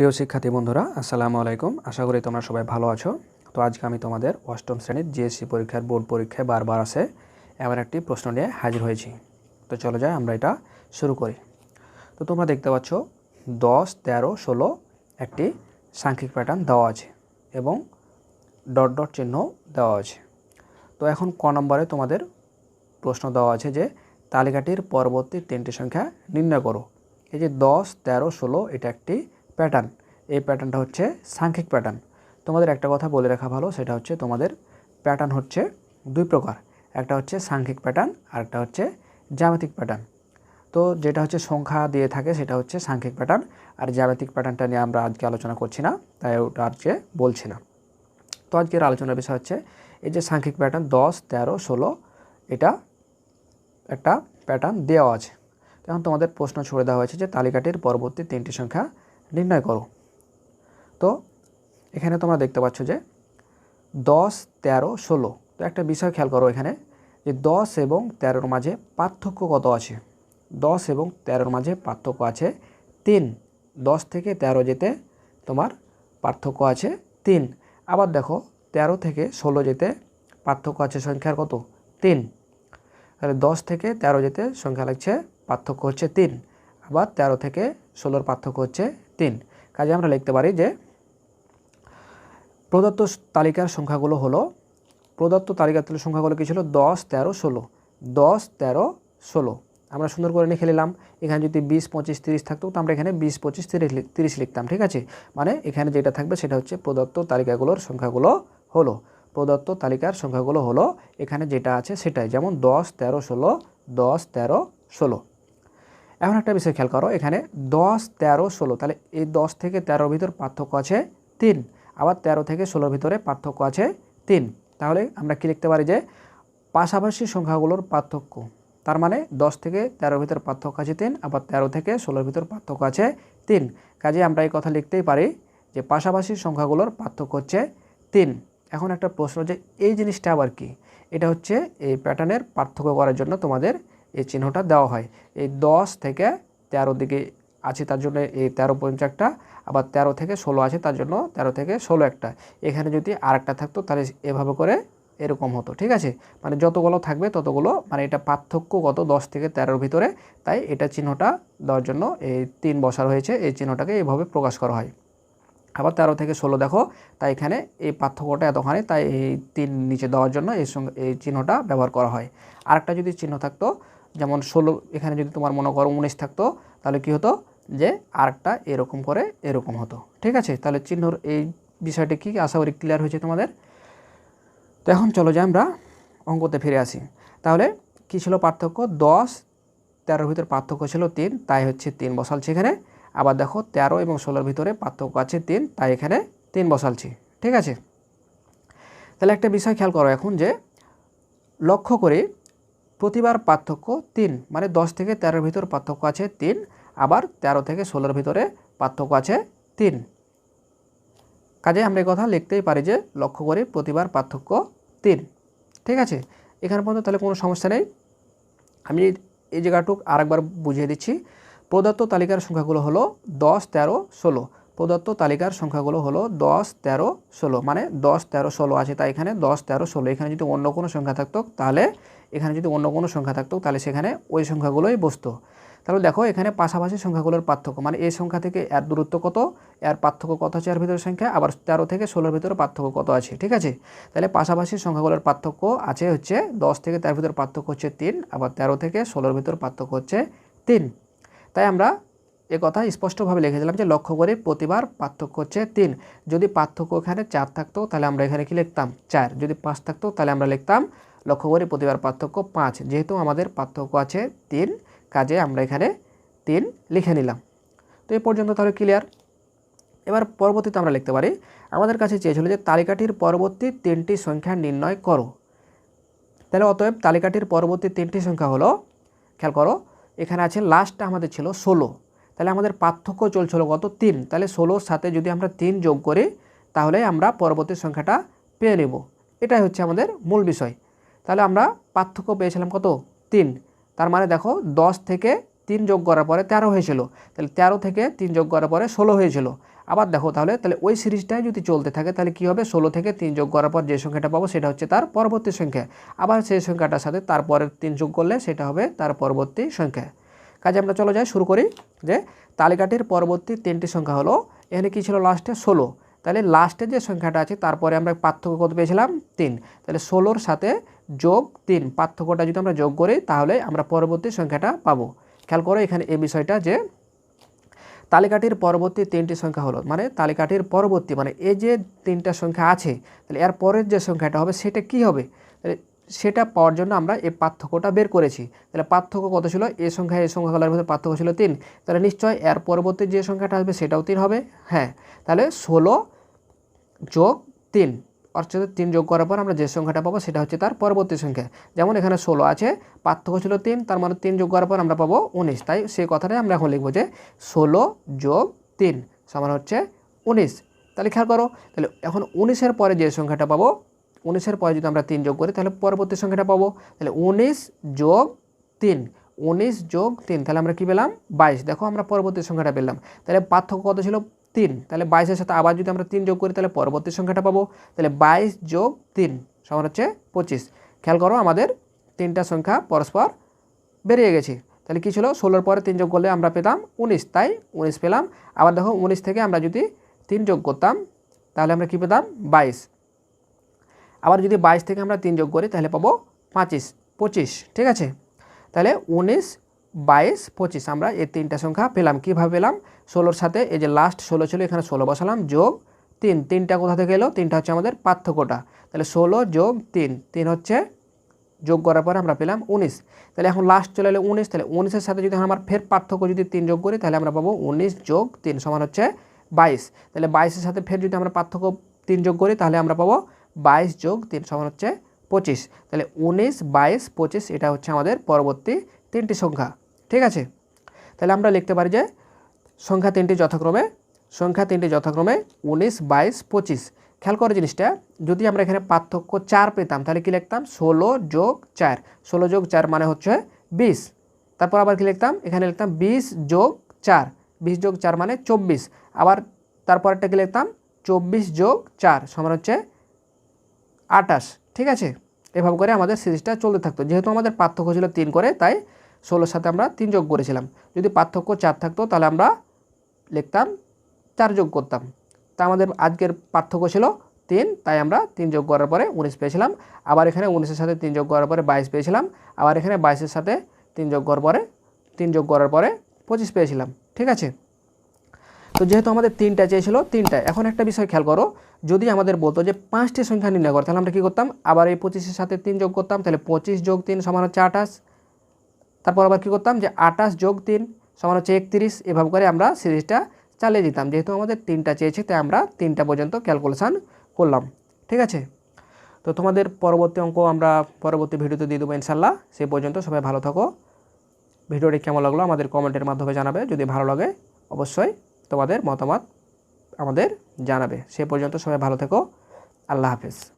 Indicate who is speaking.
Speaker 1: প্রিয় শিক্ষার্থী বন্ধুরা, আসসালামু আলাইকুম। আশা করি তোমরা সবাই ভালো আছো। তো আজকে আমি তোমাদের অষ্টম শ্রেণির জিএসসি পরীক্ষার বোর্ড পরীক্ষায় বারবার আসে এমন একটি প্রশ্ন নিয়ে হাজির হয়েছি। তো চলো যাই, আমরা এটা শুরু করি। তো তোমরা দেখতে পাচ্ছ, দশ, তেরো, ষোলো একটি সাংখ্যিক প্যাটার্ন দেওয়া আছে এবং ডট ডট চিহ্ন দেওয়া আছে। তো এখন ক নম্বরে তোমাদের প্রশ্ন দেওয়া আছে যে, তালিকাটির পরবর্তী তিনটি সংখ্যা নির্ণয় করো। এই যে দশ, তেরো, ষোলো এটা একটি প্যাটার্ন এই প্যাটার্নটা হচ্ছে সাংখ্যিক প্যাটার্ন তোমাদের একটা কথা বলে রাখা ভালো, সেটা হচ্ছে তোমাদের প্যাটার্ন হচ্ছে দুই প্রকার। একটা হচ্ছে সাংখ্যিক প্যাটার্ন আর একটা হচ্ছে জ্যামিতিক প্যাটার্ন তো যেটা হচ্ছে সংখ্যা দিয়ে থাকে, সেটা হচ্ছে সাংখ্যিক প্যাটার্ন আর জ্যামিতিক প্যাটার্নটা নিয়ে আমরা আজকে আলোচনা করছি না, তাই ওটা আজকে বলছি না। তো আজকের আলোচনার বিষয় হচ্ছে, এই যে সাংখ্যিক প্যাটার্ন দশ, তেরো, ষোলো, এটা একটা প্যাটার্ন দেওয়া আছে। এখন তোমাদের প্রশ্ন ছড়ে দেওয়া হয়েছে যে তালিকাটির পরবর্তী তিনটি সংখ্যা নির্ণয় করো। তো এখানে তোমরা দেখতে পাচ্ছ যে দশ, তেরো, ষোলো। তো একটা বিষয় খেয়াল করো এখানে যে দশ এবং তেরোর মাঝে পার্থক্য কত আছে? দশ এবং তেরোর মাঝে পার্থক্য আছে তিন। দশ থেকে তেরো যেতে তোমার পার্থক্য আছে তিন। আবার দেখো, তেরো থেকে ষোলো যেতে পার্থক্য আছে সংখ্যার কত? তিন। তাহলে দশ থেকে তেরো যেতে সংখ্যা লাগছে, পার্থক্য হচ্ছে তিন। আবার তেরো থেকে ষোলোর পার্থক্য হচ্ছে তিন। কাজে আমরা লিখতে পারি যে প্রদত্ত তালিকার সংখ্যাগুলো হলো, প্রদত্ত তালিকার সংখ্যাগুলো কী ছিল? দশ, তেরো, ষোলো। দশ, তেরো, ষোলো। আমরা সুন্দর করে লিখে নিলাম। এখানে যদি বিশ, পঁচিশ, তিরিশ থাকতো, তো আমরা এখানে বিশ, পঁচিশ, তিরিশ তিরিশ লিখতাম, ঠিক আছে? মানে এখানে যেটা থাকবে সেটা হচ্ছে প্রদত্ত তালিকাগুলোর সংখ্যাগুলো হলো। প্রদত্ত তালিকার সংখ্যাগুলো হলো এখানে যেটা আছে সেটাই। যেমন দশ, তেরো, ষোলো, দশ, তেরো, ষোলো। এখন একটা বিষয় খেয়াল করো, এখানে দশ, তেরো, ষোলো, তাহলে এই দশ থেকে তেরোর ভিতর পার্থক্য আছে তিন, আবার তেরো থেকে ষোলোর ভিতরে পার্থক্য আছে তিন। তাহলে আমরা কি লিখতে পারি যে পাশাপাশি সংখ্যাগুলোর পার্থক্য, তার মানে দশ থেকে তেরোর ভিতর পার্থক্য আছে তিন, আবার তেরো থেকে ষোলোর ভিতর পার্থক্য আছে তিন। কাজে আমরা এই কথা লিখতেই পারি যে পাশাপাশি সংখ্যাগুলোর পার্থক্য হচ্ছে তিন। এখন একটা প্রশ্ন যে এই জিনিসটা আবার কি? এটা হচ্ছে এই প্যাটার্নের পার্থক্য করার জন্য তোমাদের এই চিহ্নটা দেওয়া হয়। এই দশ থেকে তেরো দিকে আছে তার জন্য এই তেরো একটা আবার তেরো থেকে ষোলো আছে তার জন্য তেরো থেকে ষোলো একটা। এখানে যদি আরেকটা থাকতো তাহলে এভাবে করে এরকম হতো, ঠিক আছে? মানে যতগুলো থাকবে ততগুলো মানে এটা পার্থক্য কত? দশ থেকে তেরোর ভিতরে। তাই এটা চিহ্নটা দেওয়ার জন্য এই তিন বসার হয়েছে, এই চিহ্নটাকে এইভাবে প্রকাশ করা হয়। আবার তেরো থেকে ষোলো দেখো, তাই এখানে এই পার্থক্যটা এতখানি, তাই এই তিন নিচে দেওয়ার জন্য এই সঙ্গে এই চিহ্নটা ব্যবহার করা হয়। আরেকটা যদি চিহ্ন থাকতো যেমন ষোলো, এখানে যদি তোমার মনে করো উনিশ থাকতো, তাহলে কি হতো? যে আরেকটা এরকম করে এরকম হতো। ঠিক আছে? তাহলে চিহ্নর এই বিষয়টি কি? আশা করি ক্লিয়ার হয়েছে তোমাদের। তো এখন চলো যে আমরা অঙ্কতে ফিরে আসি। তাহলে কী ছিল পার্থক্য? দশ, তেরোর ভিতর পার্থক্য ছিল তিন, তাই হচ্ছে তিন বসালছি এখানে। আবার দেখো, তেরো এবং ষোলোর ভিতরে পার্থক্য আছে তিন, তাই এখানে তিন বসালছি। ঠিক আছে? তাহলে একটা বিষয় খেয়াল করো এখন যে লক্ষ্য করে প্রতিবার পার্থক্য তিন মানে দশ থেকে তেরোর ভিতর পার্থক্য আছে তিন, আবার তেরো থেকে ষোলোর ভিতরে পার্থক্য আছে তিন। কাজে আমরা কথা লিখতেই পারি যে লক্ষ্য করে প্রতিবার পার্থক্য তিন। ঠিক আছে? এখানে পর্যন্ত তাহলে কোনো সমস্যা নেই। আমি এই জায়গাটুক আরেকবার বুঝিয়ে দিচ্ছি। প্রদত্ত তালিকার সংখ্যাগুলো হলো দশ, তেরো, ষোলো। প্রদত্ত তালিকার সংখ্যাগুলো হলো দশ, তেরো, ষোলো মানে দশ, তেরো, ষোলো আছে তাই এখানে দশ, তেরো, ষোলো। এখানে যদি অন্য কোনো সংখ্যা থাকতো তাহলে এখানে যদি অন্য কোনো সংখ্যা থাকতো, তাহলে সেখানে ওই সংখ্যাগুলোই বসতো। তাহলে দেখো, এখানে পাশাপাশি সংখ্যাগুলোর পার্থক্য মানে এই সংখ্যা থেকে এর দূরত্ব কত, এর পার্থক্য কত আছে এর ভিতরে সংখ্যা, আবার তেরো থেকে ষোলোর ভিতরে পার্থক্য কত আছে, ঠিক আছে? তাহলে পাশাপাশি সংখ্যাগুলোর পার্থক্য আছে হচ্ছে দশ থেকে তেরোর ভিতর পার্থক্য হচ্ছে তিন, আবার তেরো থেকে ষোলোর ভিতর পার্থক্য হচ্ছে তিন। তাই আমরা এ কথা স্পষ্টভাবে লিখে দিলাম যে লক্ষ্য করে প্রতিবার পার্থক্য হচ্ছে তিন। যদি পার্থক্য এখানে চার থাকতো, তাহলে আমরা এখানে কি লিখতাম? চার। যদি পাঁচ থাকতো, তাহলে আমরা লিখতাম লক্ষ্য করে প্রতিবার পার্থক্য পাঁচ। যেহেতু আমাদের পার্থক্য আছে তিন, কাজে আমরা এখানে তিন লিখে নিলাম। তো এ পর্যন্ত তাহলে ক্লিয়ার এবার পরবর্তীতে আমরা লিখতে পারি, আমাদের কাছে চেয়েছিল যে তালিকাটির পরবর্তী তিনটি সংখ্যা নির্ণয় করো। তাহলে অতএব তালিকাটির পরবর্তী তিনটি সংখ্যা হলো, খেয়াল করো, এখানে আছে লাস্টটা আমাদের ছিল ষোলো। তাহলে আমাদের পার্থক্য চলছিল কত? তিন। তাহলে ষোলোর সাথে যদি আমরা তিন যোগ করি, তাহলে আমরা পরবর্তী সংখ্যাটা পেয়ে নেব। এটাই হচ্ছে আমাদের মূল বিষয়। তাহলে আমরা পার্থক্য পেয়েছিলাম কত? তিন। তার মানে দেখো, দশ থেকে তিন যোগ করার পরে তেরো হয়েছিল। তাহলে তেরো থেকে তিন যোগ করার পরে ষোলো হয়েছিল। আবার দেখো তাহলে তাহলে ওই সিরিজটাই যদি চলতে থাকে, তাহলে কী হবে? ষোলো থেকে তিন যোগ করার পর যে সংখ্যাটা পাবো, সেটা হচ্ছে তার পরবর্তী সংখ্যা। আবার সেই সংখ্যাটার সাথে তারপরের তিন যোগ করলে সেটা হবে তার পরবর্তী সংখ্যা। কাজে আমরা চলো যাই, শুরু করি যে তালিকাটির পরবর্তী তিনটি সংখ্যা হলো, এখানে কী ছিল লাস্টে ষোলো। তাহলে লাস্টে যে সংখ্যাটা আছে, তারপরে আমরা পার্থক্য কত পেয়েছিলাম? তিন। তাহলে ষোলোর সাথে যোগ তিন। পার্থক্যটা যদি আমরা যোগ করি, তাহলে আমরা পরবর্তী সংখ্যাটা পাবো। খেয়াল করো এখানে এই বিষয়টা যে তালিকাটির পরবর্তী তিনটি সংখ্যা হলো মানে তালিকাটির পরবর্তী মানে এই যে তিনটা সংখ্যা আছে, তাহলে এর পরের যে সংখ্যাটা হবে, সেটা কি হবে? তাহলে সেটা পাওয়ার জন্য আমরা এই পার্থক্যটা বের করেছি। তাহলে পার্থক্য কত ছিল? এই সংখ্যা এই সংখ্যাগুলোর মধ্যে পার্থক্য ছিল তিন। তাহলে নিশ্চয় এর পরবর্তী যে সংখ্যাটা আসবে সেটাও তিন হবে? হ্যাঁ। তাহলে ষোলো যোগ তিন, অর্থাৎ তিন যোগ করার পর আমরা যে সংখ্যাটা পাবো সেটা হচ্ছে তার পরবর্তী সংখ্যা। যেমন এখানে ষোলো আছে, পার্থক্য ছিল তিন, তার মানে তিন যোগ করার পর আমরা পাবো উনিশ। তাই সেই কথাটাই আমরা এখন লিখব যে ষোলো যোগ তিন সমান হচ্ছে উনিশ। তাহলে খেয়াল করো, তাহলে এখন উনিশের পরে যে সংখ্যাটা পাবো উনিশের পরে যদি আমরা তিন যোগ করি, তাহলে পরবর্তী সংখ্যাটা পাবো। তাহলে উনিশ যোগ তিন, উনিশ যোগ তিন, তাহলে আমরা কী পেলাম? বাইশ। দেখো আমরা পরবর্তী সংখ্যাটা পেলাম। তাহলে পার্থক্য কত ছিল? তিন। তাহলে বাইশের সাথে আবার যদি আমরা তিন যোগ করি, তাহলে পরবর্তী সংখ্যাটা পাবো। তাহলে বাইশ যোগ তিন, সমান হচ্ছে পঁচিশ। খেয়াল করো, আমাদের তিনটা সংখ্যা পরস্পর বেরিয়ে গেছে। তাহলে কী ছিল? ষোলোর পরে তিন যোগ করলে আমরা পেতাম উনিশ, তাই উনিশ পেলাম। আবার দেখো উনিশ থেকে আমরা যদি তিন যোগ করতাম, তাহলে আমরা কী পেতাম? বাইশ। আবার যদি বাইশ থেকে আমরা তিন যোগ করি, তাহলে পাবো পঁচিশ পঁচিশ, ঠিক আছে? তাহলে উনিশ, বাইশ, পঁচিশ, আমরা এই তিনটা সংখ্যা পেলাম। কীভাবে পেলাম? ষোলোর সাথে এই যে লাস্ট ষোলো ছিল, এখানে ষোলো বসালাম, যোগ তিন। তিনটা কোথা থেকে এলো? তিনটা হচ্ছে আমাদের পার্থক্যটা। তাহলে ষোলো যোগ তিন তিন হচ্ছে যোগ করার পরে আমরা পেলাম উনিশ। তাহলে এখন লাস্ট চলে এলো উনিশ, তাহলে উনিশের সাথে যদি আমার ফের পার্থক্য যদি তিন যোগ করি, তাহলে আমরা পাবো উনিশ যোগ তিন সমান হচ্ছে বাইশ। তাহলে বাইশের সাথে ফের যদি আমরা পার্থক্য তিন যোগ করি, তাহলে আমরা পাবো বাইশ যোগ তিন সমান হচ্ছে পঁচিশ। তাহলে উনিশ, বাইশ, পঁচিশ, এটা হচ্ছে আমাদের পরবর্তী তিনটি সংখ্যা। ঠিক আছে? তাহলে আমরা লিখতে পারি যে সংখ্যা তিনটি যথাক্রমে, সংখ্যা তিনটি যথাক্রমে উনিশ, বাইশ, পঁচিশ। খেয়াল করে জিনিসটা, যদি আমরা এখানে পার্থক্য চার পেতাম, তাহলে কী লিখতাম? ষোলো যোগ চার। ষোলো যোগ চার মানে হচ্ছে বিশ। তারপর আবার কী লিখতাম? এখানে লিখতাম বিশ যোগ চার। বিশ যোগ চার মানে চব্বিশ। আবার তারপরটা কী লিখতাম? চব্বিশ যোগ চার সমান হচ্ছে আটাশ ঠিক আছে? এভাবে করে আমাদের সিরিজটা চলতে থাকতো। যেহেতু আমাদের পার্থক্য ছিল তিন করে, তাই ষোলোর সাথে আমরা তিন যোগ করেছিলাম। যদি পার্থক্য চার থাকতো, তাহলে আমরা লিখতাম চার যোগ করতাম। তা আমাদের আজকের পার্থক্য ছিল তিন, তাই আমরা তিন যোগ করার পরে উনিশ পেয়েছিলাম। আবার এখানে উনিশের সাথে তিন যোগ করার পরে বাইশ পেয়েছিলাম। আবার এখানে বাইশের সাথে তিন যোগ করার পরে, তিন যোগ করার পরে পঁচিশ পেয়েছিলাম, ঠিক আছে? তো যেহেতু আমাদের তিনটা চেয়েছিল তিনটা এখন একটা বিষয় খেয়াল করো, যদি আমাদের বলতো যে পাঁচটি সংখ্যা নির্ণয় করো, তাহলে আমরা কী করতাম? আবার এই পঁচিশের সাথে তিন যোগ করতাম, তাহলে পঁচিশ যোগ তিন সমান হচ্ছে আঠাশ। তারপর আবার কী করতাম? যে আঠাশ যোগ তিন সমান হচ্ছে একত্রিশ। এভাবে করে আমরা সিরিজটা চালিয়ে দিতাম। যেহেতু আমাদের তিনটা চেয়েছে, তাই আমরা তিনটা পর্যন্ত ক্যালকুলেশান করলাম। ঠিক আছে? তো তোমাদের পরবর্তী অঙ্ক আমরা পরবর্তী ভিডিওতে দিয়ে দেবো ইনশাল্লাহ সে পর্যন্ত সবাই ভালো থাকো। ভিডিওটি কেমন লাগল আমাদের কমেন্টের মাধ্যমে জানাবে। যদি ভালো লাগে, অবশ্যই তোমাদের মতামত আমাদের জানাবে। সে পর্যন্ত সবাই ভালো থেকো। আল্লাহ হাফেজ।